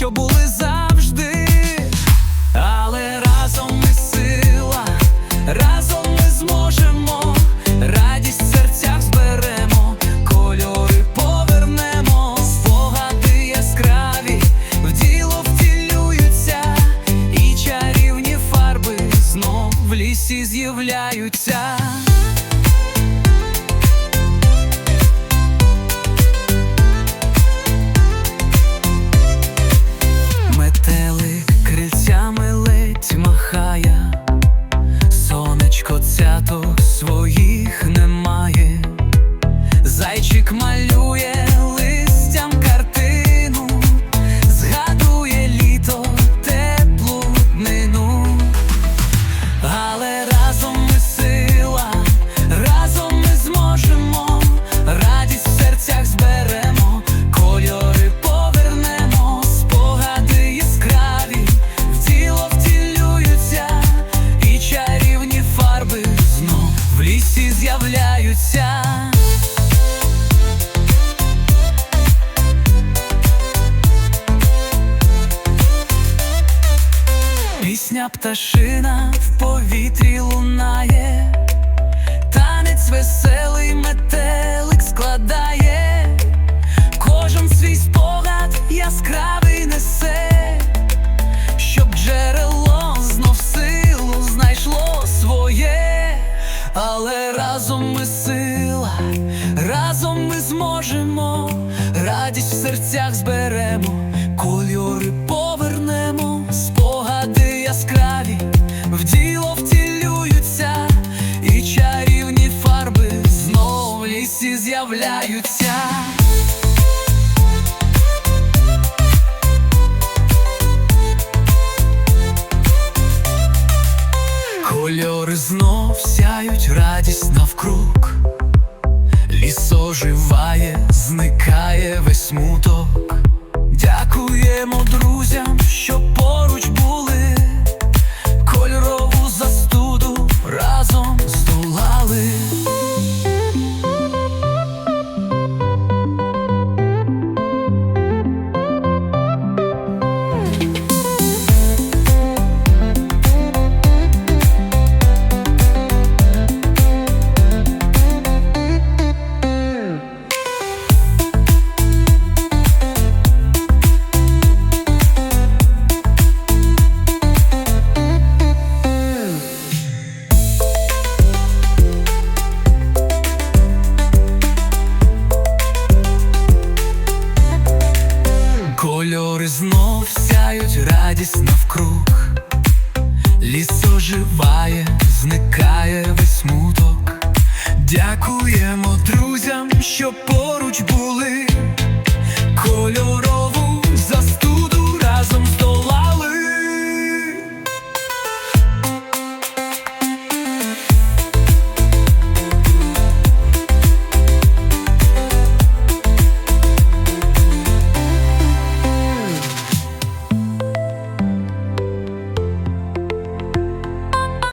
що були завжди, але разом ми сила, разом ми зможемо, радість в серцях зберемо, кольори повернемо, спогади яскраві, в діло втілюються, і чарівні фарби знов в лісі з'являються. iniziato. Пташина в повітрі лунає, танець веселий метелик складає, кожен свій спогад яскравий несе, щоб джерело знов силу знайшло своє, але разом ми сила, разом ми зможемо, радість в серцях зберемо, кольори повернемо, Кольори знов сяють радість навкруг, ліс оживає, зникає весь смуток. Кольори знов сяють радість навкруг, ліс оживає, зникає весь смуток. Дякуємо друзям, що поруч були, кольорову